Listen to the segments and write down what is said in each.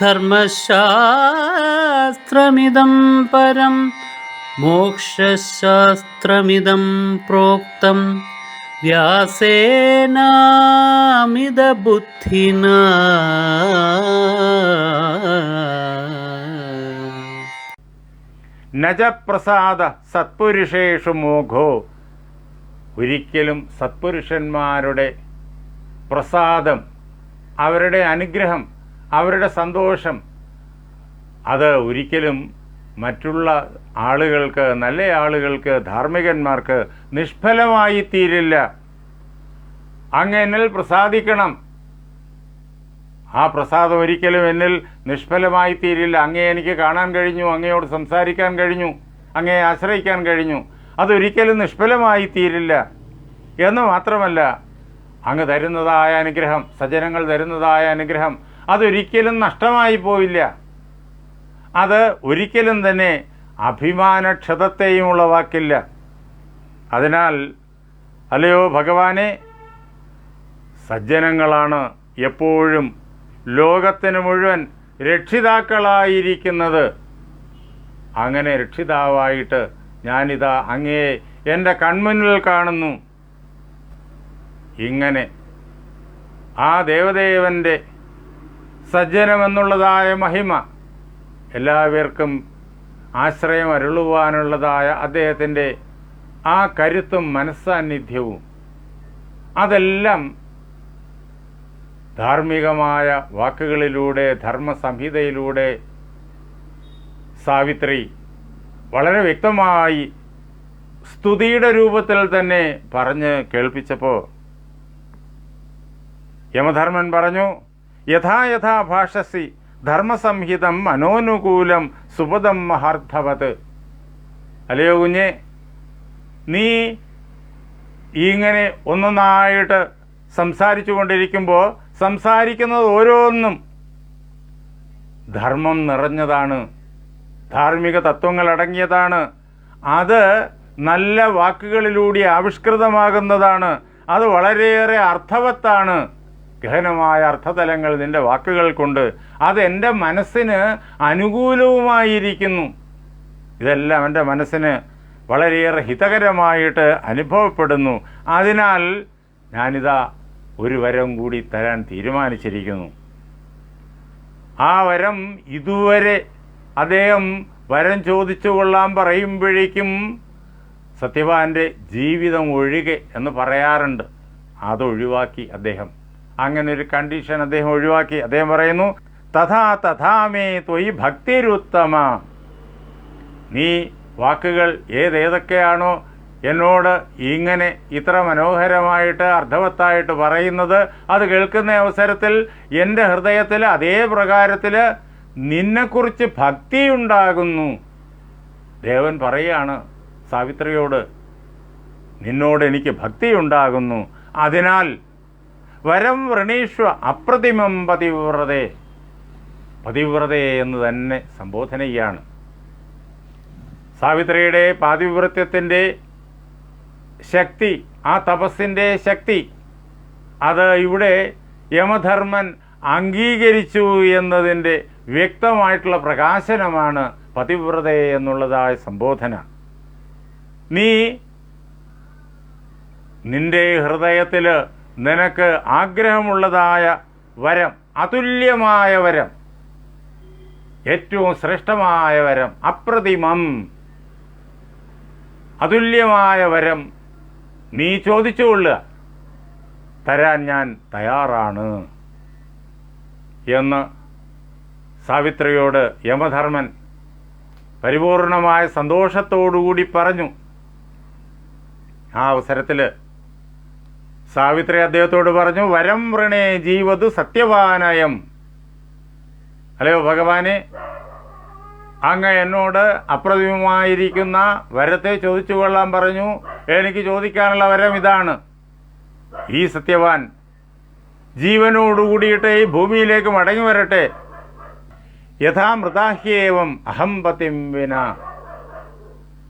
ധർമ്മശാസ്ത്രമിദം പരം മോക്ഷശാസ്ത്രമിതം പ്രോക്തം. വ്യാസേനാമിതബുദ്ധിന. നജപ്രസാദ സത്പുരുഷേഷു മോഘോ. ഒരിക്കലും സത്പുരുഷന്മാരുടെ പ്രസാദം അവരുടെ അനുഗ്രഹം അവരുടെ സന്തോഷം. അത് ഒരിക്കലും മറ്റുള്ള ആളുകൾക്ക് നല്ല ആളുകൾക്ക് ധാർമ്മികന്മാർക്ക് നിഷ്ഫലമായി തീരില്ല. അങ്ങ് പ്രസാദിക്കണം. ആ പ്രസാദം ഒരിക്കലും എന്നിൽ നിഷ്ഫലമായി തീരില്ല. അങ്ങേ എനിക്ക് കാണാൻ കഴിഞ്ഞു അങ്ങയോട് സംസാരിക്കാൻ കഴിഞ്ഞു അങ്ങയെ ആശ്രയിക്കാൻ കഴിഞ്ഞു. അതൊരിക്കലും നിഷ്ഫലമായി തീരില്ല. എന്ന് മാത്രമല്ല അങ്ങ് തരുന്നതായ അനുഗ്രഹം സജ്ജനങ്ങൾ തരുന്നതായ അനുഗ്രഹം അതൊരിക്കലും നഷ്ടമായി പോയില്ല. അത് ഒരിക്കലും തന്നെ അഭിമാനക്ഷതത്തെയും ഉളവാക്കില്ല അതിനാൽ അല്ലയോ ഭഗവാനെ സജ്ജനങ്ങളാണ് എപ്പോഴും ലോകത്തിന് മുഴുവൻ രക്ഷിതാക്കളായിരിക്കുന്നത്. അങ്ങനെ രക്ഷിതാവായിട്ട് ഞാനിതാ അങ്ങേ എന്റെ കൺമുന്നിൽ കാണുന്നു. ഇങ്ങനെ ആ ദേവദേവന്റെ സജ്ജനമെന്നുള്ളതായ മഹിമ. എല്ലാവർക്കും ആശ്രയം അരുളുവാനുള്ളതായ അദ്ദേഹത്തിന്റെ ആ കരുത്തും മനസ്സാന്നിധ്യവും. അതെല്ലാം ധാർമ്മികമായ വാക്കുകളിലൂടെ ധർമ്മസംഹിതയിലൂടെ സാവിത്രി വളരെ വ്യക്തമായി സ്തുതിയുടെ രൂപത്തിൽ തന്നെ പറഞ്ഞ് കേൾപ്പിച്ചപ്പോൾ യമധർമ്മൻ പറഞ്ഞു യഥാ യഥാ ഭാഷസി. ധർമ്മസംഹിതം മനോനുകൂലം സുപദം മഹാർത്ഥവത് അല്ലയോ കുഞ്ഞെ? നീ ഇങ്ങനെ ഒന്നൊന്നായിട്ട് സംസാരിച്ചു കൊണ്ടിരിക്കുമ്പോൾ സംസാരിക്കുന്നത് ഓരോന്നും ധർമ്മം നിറഞ്ഞതാണ്. ധാർമ്മിക തത്വങ്ങൾ അടങ്ങിയതാണ്. അത് നല്ല വാക്കുകളിലൂടെ ആവിഷ്കൃതമാകുന്നതാണ്. അത് വളരെയേറെ അർത്ഥവത്താണ്. ഗഹനമായ അർത്ഥതലങ്ങൾ നിന്റെ വാക്കുകൾ കൊണ്ട് അത് എന്റെ മനസ്സിന് അനുകൂലവുമായിരിക്കുന്നു. ഇതെല്ലാം എന്റെ മനസ്സിന് വളരെയേറെ ഹിതകരമായിട്ട് അനുഭവപ്പെടുന്നു. അതിനാൽ ഞാനിതാ ഒരു വരം കൂടി തരാൻ തീരുമാനിച്ചിരിക്കുന്നു. ആ വരം ഇതുവരെ അദ്ദേഹം വരം ചോദിച്ചു കൊള്ളാൻ പറയുമ്പോഴേക്കും സത്യവാന്റെ ജീവിതം ഒഴികെ എന്ന് പറയാറുണ്ട്. അതൊഴിവാക്കി അദ്ദേഹം അങ്ങനെ ഒരു കണ്ടീഷൻ അദ്ദേഹം ഒഴിവാക്കി. അദ്ദേഹം പറയുന്നു തഥാ തഥാമേ ത്വയി ഭക്തിരുത്തമ. നീ വാക്കുകൾ ഏതേതൊക്കെയാണോ എന്നോട് ഇങ്ങനെ ഇത്ര മനോഹരമായിട്ട് അർത്ഥവത്തായിട്ട് പറയുന്നത് അത് കേൾക്കുന്ന അവസരത്തിൽ എന്റെ ഹൃദയത്തിൽ അതേ പ്രകാരത്തിൽ നിന്നെക്കുറിച്ച് ഭക്തിയുണ്ടാകുന്നു. ദേവൻ പറയുകയാണ് സാവിത്രിയോട് നിന്നോട് എനിക്ക് ഭക്തിയുണ്ടാകുന്നു. അതിനാൽ വരം വൃണീഷ്വ അപ്രതിമം പതിവ്രതേ. പതിവ്രതേ എന്ന് തന്നെ സംബോധന ചെയ്യാണ് സാവിത്രിയുടെ പാതിവ്രത്യത്തിന്റെ ശക്തി ആ തപസ്സിന്റെ ശക്തി അത് ഇവിടെ യമധർമ്മൻ അംഗീകരിച്ചു എന്നതിന്റെ വ്യക്തമായിട്ടുള്ള പ്രകാശനമാണ് പതിവ്രത എന്നുള്ളതായ സംബോധന. നീ നിന്റെ ഹൃദയത്തിൽ നിനക്ക് ആഗ്രഹമുള്ളതായ വരം അതുല്യമായ വരം ഏറ്റവും ശ്രേഷ്ഠമായ വരം അപ്രതിമം. അതുല്യമായ വരം നീ ചോദിച്ചുകൊള്ളുക. തരാൻ ഞാൻ തയ്യാറാണ് എന്ന് സാവിത്രിയോട് യമധർമ്മൻ പരിപൂർണമായ സന്തോഷത്തോടുകൂടി പറഞ്ഞു. ആ അവസരത്തിൽ സാവിത്രി അദ്ദേഹത്തോട് പറഞ്ഞു വരം വൃണേ ജീവതു സത്യവാനയം. അല്ലയോ ഭഗവാനെ? അങ്ങ് എന്നോട് അപ്രതിമമായിരിക്കുന്ന വരത്തെ ചോദിച്ചു കൊള്ളാൻ പറഞ്ഞു. എനിക്ക് ചോദിക്കാനുള്ള വരം ഇതാണ്. ഈ സത്യവാൻ ജീവനോടുകൂടിയിട്ട് ഈ ഭൂമിയിലേക്ക് മടങ്ങി വരട്ടെ. യഥാ മൃതാഹ്യേവം അഹം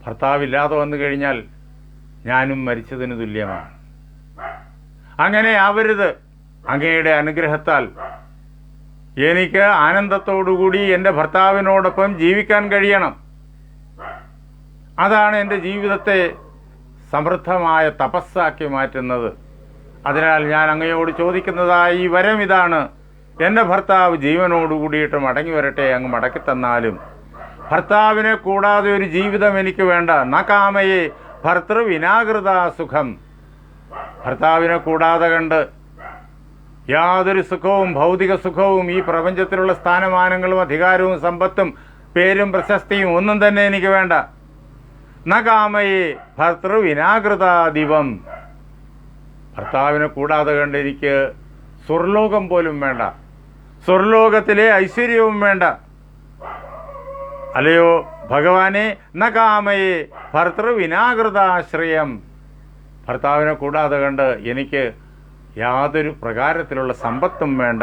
ഭർത്താവില്ലാതെ വന്നു കഴിഞ്ഞാൽ ഞാനും മരിച്ചതിന് തുല്യമാണ്. അങ്ങനെ ആവരുത്. അങ്ങയുടെ അനുഗ്രഹത്താൽ എനിക്ക് ആനന്ദത്തോടുകൂടി എന്റെ ഭർത്താവിനോടൊപ്പം ജീവിക്കാൻ കഴിയണം. അതാണ് എന്റെ ജീവിതത്തെ സമൃദ്ധമായ തപസ്സാക്കി മാറ്റുന്നത്. അതിനാൽ ഞാൻ അങ്ങയോട് ചോദിക്കുന്നതായി ഈ വരം ഇതാണ്. എന്റെ ഭർത്താവ് ജീവനോടുകൂടിയിട്ട് മടങ്ങി വരട്ടെ അങ്ങ് മടക്കി തന്നാലും. ഭർത്താവിനെ കൂടാതെ ഒരു ജീവിതം എനിക്ക് വേണ്ട. നകാമയെ കാമയെ ഭർത്തൃ വിനാകൃത സുഖം. ഭർത്താവിനെ കൂടാതെ കണ്ട് യാതൊരു സുഖവും ഭൗതിക സുഖവും ഈ പ്രപഞ്ചത്തിലുള്ള സ്ഥാനമാനങ്ങളും അധികാരവും സമ്പത്തും പേരും പ്രശസ്തിയും ഒന്നും തന്നെ എനിക്ക് വേണ്ട. ന കാമയെ ഭർത്തൃ വിനാകൃതാദിവം ഭർത്താവിനെ കൂടാതെ കണ്ട് എനിക്ക് സ്വർലോകം പോലും വേണ്ട. സ്വർലോകത്തിലെ ഐശ്വര്യവും വേണ്ട. അല്ലയോ ഭഗവാനെ ന കാമയെ ഭർത്തൃ വിനാകൃതാശ്രയം ഭർത്താവിനെ കൂടാതെ കണ്ട് എനിക്ക് യാതൊരു പ്രകാരത്തിലുള്ള സമ്പത്തും വേണ്ട.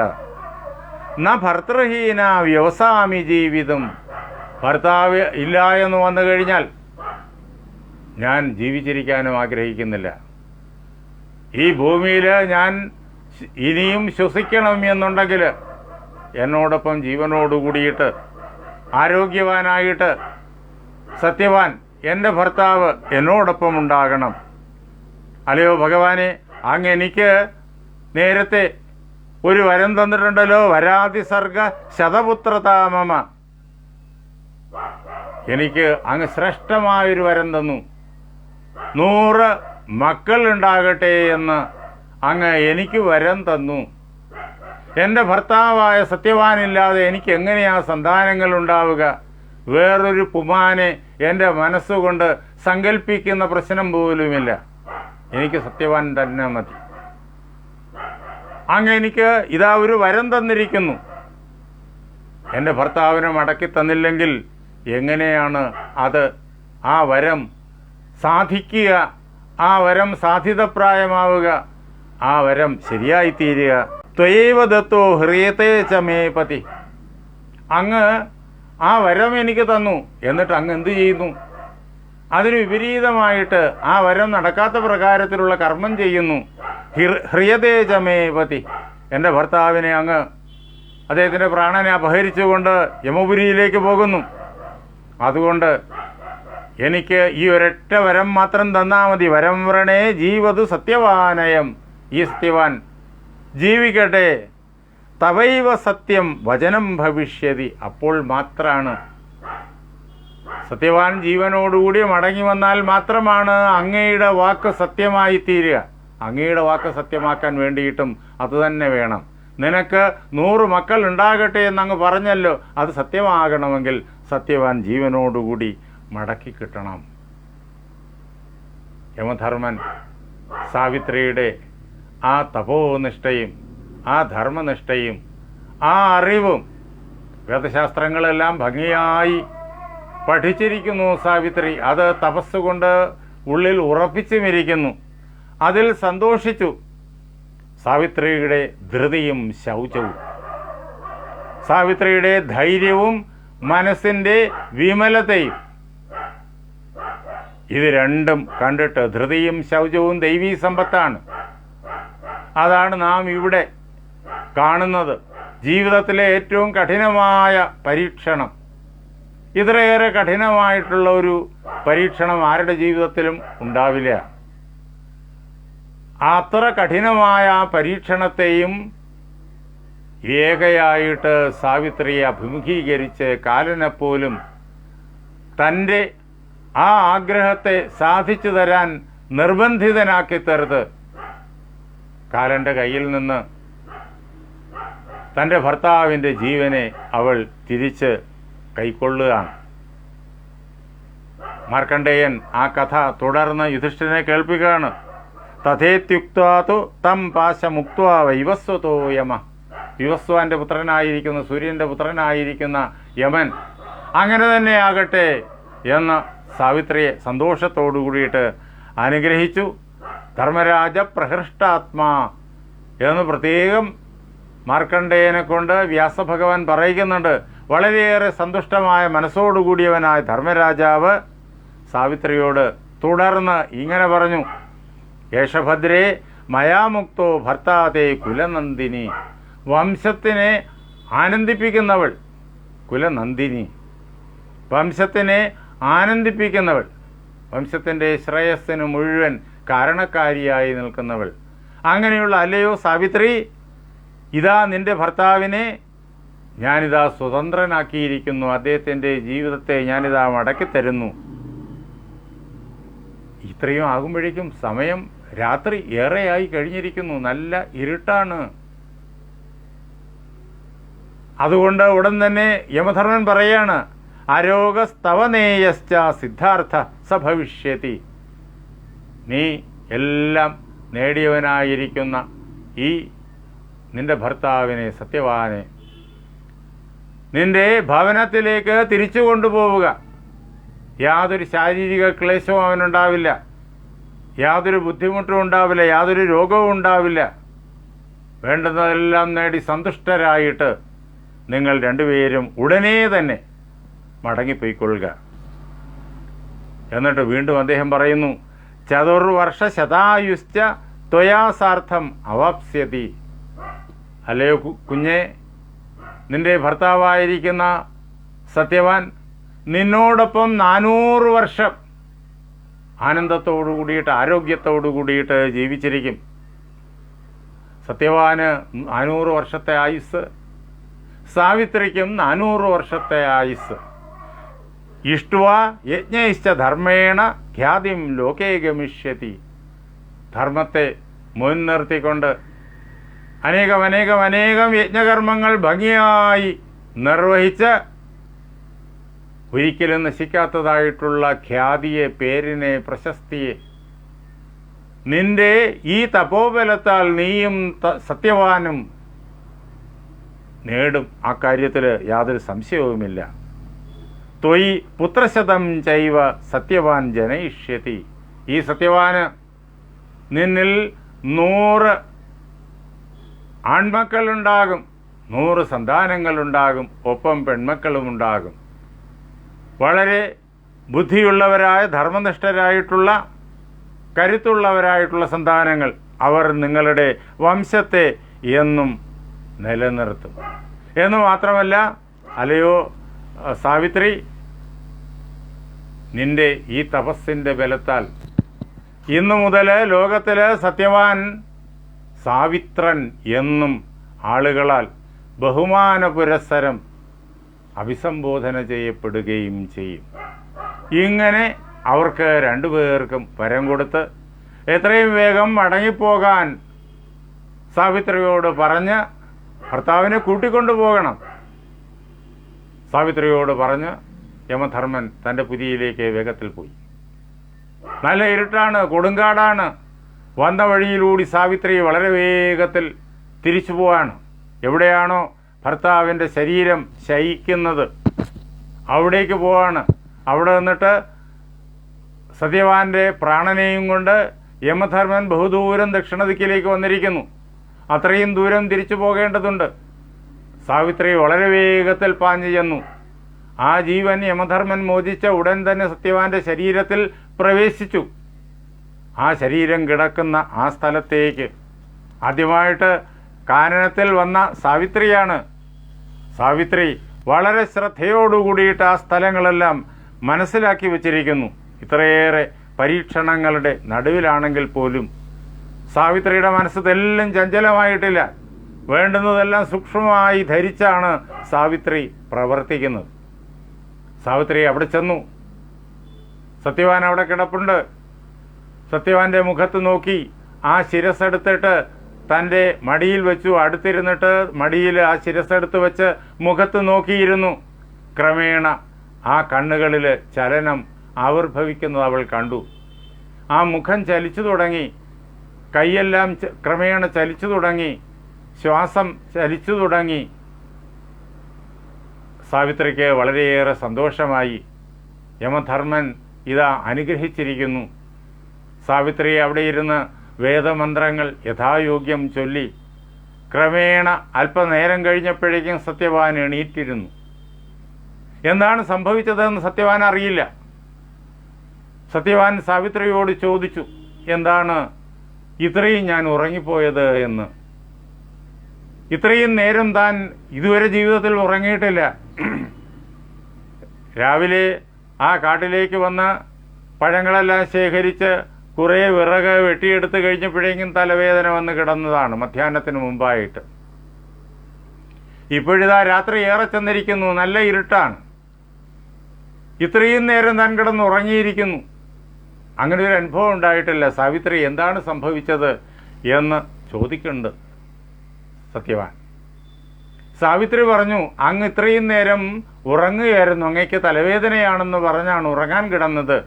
ന ഭർത്തൃഹീന വ്യവസാമി ജീവിതം. ഭർത്താവ് ഇല്ല എന്ന് വന്നു കഴിഞ്ഞാൽ ഞാൻ ജീവിച്ചിരിക്കാനും ആഗ്രഹിക്കുന്നില്ല. ഈ ഭൂമിയിൽ ഞാൻ ഇനിയും ശ്വസിക്കണം എന്നുണ്ടെങ്കിൽ എന്നോടൊപ്പം ജീവനോട് കൂടിയിട്ട് ആരോഗ്യവാനായിട്ട് സത്യവാൻ എന്റെ ഭർത്താവ് എന്നോടൊപ്പം ഉണ്ടാകണം. അല്ലയോ ഭഗവാനെ അങ്ങ് എനിക്ക് നേരത്തെ ഒരു വരം തന്നിട്ടുണ്ടല്ലോ. വരാതി സർഗ ശതപുത്രതാമമ എനിക്ക് അങ്ങ് ശ്രേഷ്ഠമായൊരു വരം തന്നു. നൂറ് മക്കൾ ഉണ്ടാകട്ടെ എന്ന് അങ്ങ് എനിക്ക് വരം തന്നു. എന്റെ ഭർത്താവായ സത്യവാനില്ലാതെ എനിക്ക് എങ്ങനെയാ സന്താനങ്ങൾ ഉണ്ടാവുക വേറൊരു പുമാനെ എന്റെ മനസ്സുകൊണ്ട് സങ്കല്പിക്കുന്ന പ്രശ്നം പോലുമില്ല. എനിക്ക് സത്യവാൻ തന്നെ മതി. അങ്ങ് എനിക്ക് ഇതാ ഒരു വരം തന്നിരിക്കുന്നു. എന്റെ ഭർത്താവിനെ മടക്കി തന്നില്ലെങ്കിൽ എങ്ങനെയാണ് അത് ആ വരം സാധിക്കുക? ആ വരം സാധിതപ്രായമാവുക ആ വരം ശരിയായിത്തീരുക? ത്വയൈവ ദത്തോ ഹൃയത്തെ ചമേപതി അങ്ങ് ആ വരം എനിക്ക് തന്നു. എന്നിട്ട് അങ്ങ് എന്ത് ചെയ്യുന്നു? അതിന് വിപരീതമായിട്ട് ആ വരം നടക്കാത്ത പ്രകാരത്തിലുള്ള കർമ്മം ചെയ്യുന്നു. ഹിർ- ഹ്രിയതേ എന്റെ ഭർത്താവിനെ അങ്ങ് അദ്ദേഹത്തിന്റെ പ്രാണനെ അപഹരിച്ചുകൊണ്ട് യമപുരിയിലേക്ക് പോകുന്നു. അതുകൊണ്ട് എനിക്ക് ഈ ഒരൊറ്റ വരം മാത്രം തന്നാൽ മതി. വരം വരണേ ജീവത് സത്യവാനയം. ഈ സത്യവാൻ ജീവിക്കട്ടെ. തവൈവ സത്യം വചനം ഭവിഷ്യതി. അപ്പോൾ മാത്രമാണ് സത്യവാൻ ജീവനോടുകൂടി മടങ്ങി വന്നാൽ മാത്രമാണ് അങ്ങയുടെ വാക്ക് സത്യമായി തീരുക. അങ്ങയുടെ വാക്ക് സത്യമാക്കാൻ വേണ്ടിയിട്ടും അതുതന്നെ വേണം. നിനക്ക് നൂറ് മക്കൾ ഉണ്ടാകട്ടെ എന്നങ്ങ് പറഞ്ഞല്ലോ. അത് സത്യമാകണമെങ്കിൽ സത്യവാൻ ജീവനോടുകൂടി മടക്കി കിട്ടണം. യമധർമ്മൻ സാവിത്രിയുടെ ആ തപോനിഷ്ഠയും ആ ധർമ്മനിഷ്ഠയും ആ അറിവും വേദശാസ്ത്രങ്ങളെല്ലാം ഭംഗിയായി പഠിച്ചിരിക്കുന്നു സാവിത്രി. അത് തപസ്സുകൊണ്ട് ഉള്ളിൽ ഉറപ്പിച്ചുമിരിക്കുന്നു. അതിൽ സന്തോഷിച്ചു. സാവിത്രിയുടെ ധൃതിയും ശൗചവും. സാവിത്രിയുടെ ധൈര്യവും മനസ്സിന്റെ വിമലതയും. ഇത് രണ്ടും കണ്ടിട്ട് ധൃതിയും ശൗചവും ദൈവീ സമ്പത്താണ്. അതാണ് നാം ഇവിടെ കാണുന്നത്. ജീവിതത്തിലെ ഏറ്റവും കഠിനമായ പരീക്ഷണം. ഇത്രയേറെ കഠിനമായിട്ടുള്ള ഒരു പരീക്ഷണം ആരുടെ ജീവിതത്തിലും ഉണ്ടാവില്ല. അത്ര കഠിനമായ പരീക്ഷണത്തെയും ഏകയായിട്ട് സാവിത്രിയെ അഭിമുഖീകരിച്ച് കാലനെപ്പോലും തന്റെ ആ ആഗ്രഹത്തെ സാധിച്ചു തരാൻ നിർബന്ധിതനാക്കി തരുത് കാലന്റെ കയ്യിൽ നിന്ന് തന്റെ ഭർത്താവിന്റെ ജീവനെ അവൾ തിരിച്ച് കൈക്കൊള്ളുകയാണ് മാർക്കണ്ഡേയൻ ആ കഥ തുടർന്ന് യുധിഷ്ഠിരനെ കേൾപ്പിക്കുകയാണ്. തഥേത്യുക്തു തം പാശമുക്തോ വൈവസ്വതോ യമ. വിവസ്വാന്റെ പുത്രനായിരിക്കുന്ന സൂര്യന്റെ പുത്രനായിരിക്കുന്ന യമൻ അങ്ങനെ തന്നെ ആകട്ടെ എന്ന് സാവിത്രിയെ സന്തോഷത്തോടു കൂടിയിട്ട് അനുഗ്രഹിച്ചു. ധർമ്മരാജ പ്രഹൃഷ്ടാത്മാ എന്ന് പ്രത്യേകം മാർക്കണ്ഡേയനെ കൊണ്ട് വ്യാസഭഗവാൻ പറയിക്കുന്നുണ്ട് വളരെയേറെ സന്തുഷ്ടമായ മനസ്സോടുകൂടിയവനായ ധർമ്മരാജാവ് സാവിത്രിയോട് തുടർന്ന് ഇങ്ങനെ പറഞ്ഞു യേശഭദ്രേ മയാമുക്തോ ഭർത്താതേ കുലനന്ദിനി വംശത്തിനെ ആനന്ദിപ്പിക്കുന്നവൾ കുലനന്ദിനി വംശത്തിനെ ആനന്ദിപ്പിക്കുന്നവൾ വംശത്തിന്റെ ശ്രേയസ്സിന് മുഴുവൻ കാരണക്കാരിയായി നിൽക്കുന്നവൾ. അങ്ങനെയുള്ള അല്ലയോ സാവിത്രി? ഇതാ നിന്റെ ഭർത്താവിനെ ഞാനിതാ സ്വതന്ത്രനാക്കിയിരിക്കുന്നു. അദ്ദേഹത്തിന്റെ ജീവിതത്തെ ഞാനിതാ മടക്കിത്തരുന്നു ഇത്രയും ആകുമ്പോഴേക്കും സമയം രാത്രി ഏറെയായി കഴിഞ്ഞിരിക്കുന്നു. നല്ല ഇരുട്ടാണ്. അതുകൊണ്ട് ഉടൻ തന്നെ യമധർമ്മൻ പറയാണ് അരോഗസ്തവനേയശ്ച സിദ്ധാർത്ഥ സഭവിഷ്യത്തി നീ എല്ലാം നേടിയവനായിരിക്കുന്ന ഈ നിന്റെ ഭർത്താവിനെ സത്യവാനെ നിന്റെ ഭവനത്തിലേക്ക് തിരിച്ചു കൊണ്ടുപോവുക. യാതൊരു ശാരീരിക ക്ലേശവും അവനുണ്ടാവില്ല. യാതൊരു ബുദ്ധിമുട്ടും ഉണ്ടാവില്ല. യാതൊരു രോഗവും ഉണ്ടാവില്ല. വേണ്ടുന്നതെല്ലാം നേടി സന്തുഷ്ടരായിട്ട് നിങ്ങൾ രണ്ടുപേരും ഉടനെ തന്നെ മടങ്ങിപ്പോയിക്കൊള്ളുക. എന്നിട്ട് വീണ്ടും അദ്ദേഹം പറയുന്നു ചതുർവർഷ ശതായുശ്ച ത്വയാസാർത്ഥം അവാപ്സ്യതി. അല്ലയോ കുഞ്ഞെ? നിന്റെ ഭർത്താവായിരിക്കുന്ന സത്യവാൻ നിന്നോടൊപ്പം നാനൂറ് വർഷം ആനന്ദത്തോടു കൂടിയിട്ട് ആരോഗ്യത്തോടു കൂടിയിട്ട് ജീവിച്ചിരിക്കും. സത്യവാന് നാനൂറ് വർഷത്തെ ആയുസ് സാവിത്രിക്കും നാനൂറ് വർഷത്തെ ആയുസ് ഇഷ്ടുവ യജ്ഞയിച്ച ധർമ്മേണ ഖ്യാതിം ലോകേ ഗമിഷ്യതി ധർമ്മത്തെ മുൻനിർത്തിക്കൊണ്ട് അനേകം അനേകം അനേകം യജ്ഞകർമ്മങ്ങൾ ഭംഗിയായി നിർവഹിച്ച് ഒരിക്കലും നശിക്കാത്തതായിട്ടുള്ള ഖ്യാതിയെ പേരിനെ പ്രശസ്തിയെ. നിന്റെ ഈ തപോബലത്താൽ നീയും സത്യവാനും നേടും. ആ കാര്യത്തിൽ യാതൊരു സംശയവുമില്ല. ത്വയി പുത്രശതം ചൈവ സത്യവാൻ ജനയിഷ്യതി. ഈ സത്യവാന് നിന്നിൽ നൂറ് ആൺമക്കളുണ്ടാകും നൂറ് സന്താനങ്ങളുണ്ടാകും ഒപ്പം പെൺമക്കളും ഉണ്ടാകും വളരെ ബുദ്ധിയുള്ളവരായ ധർമ്മനിഷ്ഠരായിട്ടുള്ള കരുത്തുള്ളവരായിട്ടുള്ള സന്താനങ്ങൾ അവർ നിങ്ങളുടെ വംശത്തെ എന്നും നിലനിർത്തും. എന്ന് മാത്രമല്ല അലയോ സാവിത്രി നിന്റെ ഈ തപസ്സിന്റെ ബലത്താൽ ഇന്നു മുതൽ ലോകത്തിൽ സത്യവാൻ സാവിത്രൻ എന്നും ആളുകളാൽ ബഹുമാന പുരസ്സരം അഭിസംബോധന ചെയ്യപ്പെടുകയും ചെയ്യും. ഇങ്ങനെ അവർക്ക് രണ്ടുപേർക്കും വരം കൊടുത്ത് എത്രയും വേഗം മടങ്ങിപ്പോകാൻ സാവിത്രിയോട് പറഞ്ഞ് ഭർത്താവിനെ കൂട്ടിക്കൊണ്ടു പോകണം. സാവിത്രിയോട് പറഞ്ഞ് യമധർമ്മൻ തന്റെ പുതിയിലേക്ക് വേഗത്തിൽ പോയി. നല്ല ഇരുട്ടാണ് കൊടുങ്കാടാണ്. വന്ന വഴിയിലൂടി സാവിത്രി വളരെ വേഗത്തിൽ തിരിച്ചു പോവാണ്. എവിടെയാണോ ഭർത്താവിന്റെ ശരീരം ശയിക്കുന്നത്. അവിടേക്ക് പോവാണ്. അവിടെ നിന്നിട്ട് സത്യവാന്റെ പ്രാണനെയും കൊണ്ട് യമധർമ്മൻ ബഹുദൂരം ദക്ഷിണദിക്കിലേക്ക് വന്നിരിക്കുന്നു. അത്രയും ദൂരം തിരിച്ചു പോകേണ്ടതുണ്ട്. സാവിത്രി വളരെ വേഗത്തിൽ പാഞ്ഞു ചെന്നു. ആ ജീവൻ യമധർമ്മൻ മോചിച്ച ഉടൻ തന്നെ സത്യവാന്റെ ശരീരത്തിൽ പ്രവേശിച്ചു. ആ ശരീരം കിടക്കുന്ന ആ സ്ഥലത്തേക്ക്. ആദ്യമായിട്ട് കാനനത്തിൽ വന്ന സാവിത്രിയാണ്. സാവിത്രി വളരെ ശ്രദ്ധയോടുകൂടിയിട്ട് ആ സ്ഥലങ്ങളെല്ലാം മനസ്സിലാക്കി വച്ചിരിക്കുന്നു. ഇത്രയേറെ പരീക്ഷണങ്ങളുടെ നടുവിലാണെങ്കിൽ പോലും. സാവിത്രിയുടെ മനസ്സ് തെല്ലും ചഞ്ചലമായിട്ടില്ല. വേണ്ടുന്നതെല്ലാം സൂക്ഷ്മമായി ധരിച്ചാണ് സാവിത്രി പ്രവർത്തിക്കുന്നത്. സാവിത്രി അവിടെ ചെന്നു. സത്യവാൻ അവിടെ കിടപ്പുണ്ട്. സത്യവാന്റെ മുഖത്ത് നോക്കി ആ ശിരസ്സെടുത്തിട്ട് തന്റെ മടിയിൽ വെച്ചു അടുത്തിരുന്നിട്ട് മടിയിൽ ആ ശിരസ്സെടുത്ത് വെച്ച് മുഖത്ത് നോക്കിയിരുന്നു. ക്രമേണ ആ കണ്ണുകളിൽ ചലനം ആവിർഭവിക്കുന്നത് അവൾ കണ്ടു. ആ മുഖം ചലിച്ചു തുടങ്ങി. കൈയെല്ലാം ക്രമേണ ചലിച്ചു തുടങ്ങി. ശ്വാസം ചലിച്ചു തുടങ്ങി. സാവിത്രിക്ക് വളരെയേറെ സന്തോഷമായി. യമധർമ്മൻ ഇതാ അനുഗ്രഹിച്ചിരിക്കുന്നു. സാവിത്രി അവിടെ ഇരുന്ന് വേദമന്ത്രങ്ങൾ യഥായോഗ്യം ചൊല്ലി ക്രമേണ അല്പനേരം കഴിഞ്ഞപ്പോഴേക്കും സത്യവാൻ എണീറ്റിരുന്നു. എന്താണ് സംഭവിച്ചതെന്ന് സത്യവാൻ അറിയില്ല. സത്യവാൻ സാവിത്രിയോട് ചോദിച്ചു എന്താണ് ഇത്രയും ഞാൻ ഉറങ്ങിപ്പോയത് എന്ന്? ഇത്രയും നേരം താൻ ഇതുവരെ ജീവിതത്തിൽ ഉറങ്ങിയിട്ടില്ല. രാവിലെ ആ കാട്ടിലേക്ക് വന്ന് പഴങ്ങളെല്ലാം ശേഖരിച്ച് കുറേ വിറക് വെട്ടിയെടുത്ത് കഴിഞ്ഞപ്പോഴേക്കും തലവേദന വന്ന് കിടന്നതാണ് മധ്യാഹ്നത്തിന് മുമ്പായിട്ട്. ഇപ്പോഴിതാ രാത്രി ഏറെ ചെന്നിരിക്കുന്നു നല്ല ഇരുട്ടാണ്. ഇത്രയും നേരം താൻ കിടന്ന് ഉറങ്ങിയിരിക്കുന്നു. അങ്ങനെ ഒരു അനുഭവം ഉണ്ടായിട്ടില്ല. സാവിത്രി എന്താണ് സംഭവിച്ചത് എന്ന് ചോദിക്കുന്നുണ്ട്. സത്യവാൻ. സാവിത്രി പറഞ്ഞു അങ്ങ് ഇത്രയും നേരം ഉറങ്ങുകയായിരുന്നു അങ്ങയ്ക്ക് തലവേദനയാണെന്ന് പറഞ്ഞാണ് ഉറങ്ങാൻ കിടന്നത്.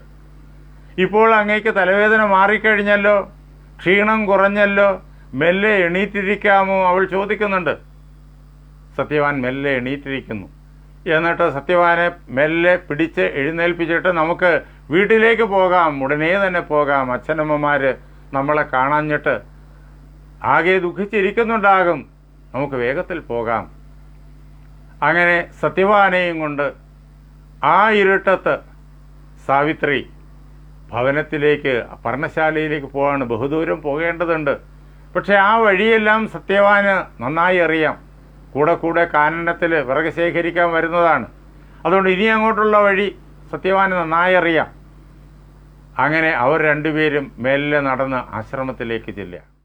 ഇപ്പോൾ അങ്ങേക്ക് തലവേദന മാറിക്കഴിഞ്ഞല്ലോ ക്ഷീണം കുറഞ്ഞല്ലോ മെല്ലെ എണീറ്റിരിക്കാമോ അവൾ ചോദിക്കുന്നുണ്ട്. സത്യവാൻ മെല്ലെ എണീറ്റിരിക്കുന്നു. എന്നിട്ട് സത്യവാനെ മെല്ലെ പിടിച്ച് എഴുന്നേൽപ്പിച്ചിട്ട് നമുക്ക് വീട്ടിലേക്ക് പോകാം ഉടനെ തന്നെ പോകാം. അച്ഛനമ്മമാർ നമ്മളെ കാണാഞ്ഞിട്ട് ആകെ ദുഃഖിച്ചിരിക്കുന്നുണ്ടാകും. നമുക്ക് വേഗത്തിൽ പോകാം. അങ്ങനെ സത്യവാനെയും കൊണ്ട് ആ ഇരുട്ടത്ത് സാവിത്രി ഭവനത്തിലേക്ക് പർണശാലയിലേക്ക് പോവാണ് ബഹുദൂരം പോകേണ്ടതുണ്ട്. പക്ഷേ ആ വഴിയെല്ലാം സത്യവാന് നന്നായി അറിയാം. കൂടെ കൂടെ കാനനത്തിൽ വിറക് ശേഖരിക്കാൻ വരുന്നതാണ്. അതുകൊണ്ട് ഇനി അങ്ങോട്ടുള്ള വഴി സത്യവാന് നന്നായി അറിയാം. അങ്ങനെ അവർ രണ്ടുപേരും മേലിൽ നടന്ന് ആശ്രമത്തിലേക്ക് ചെല്ലുക.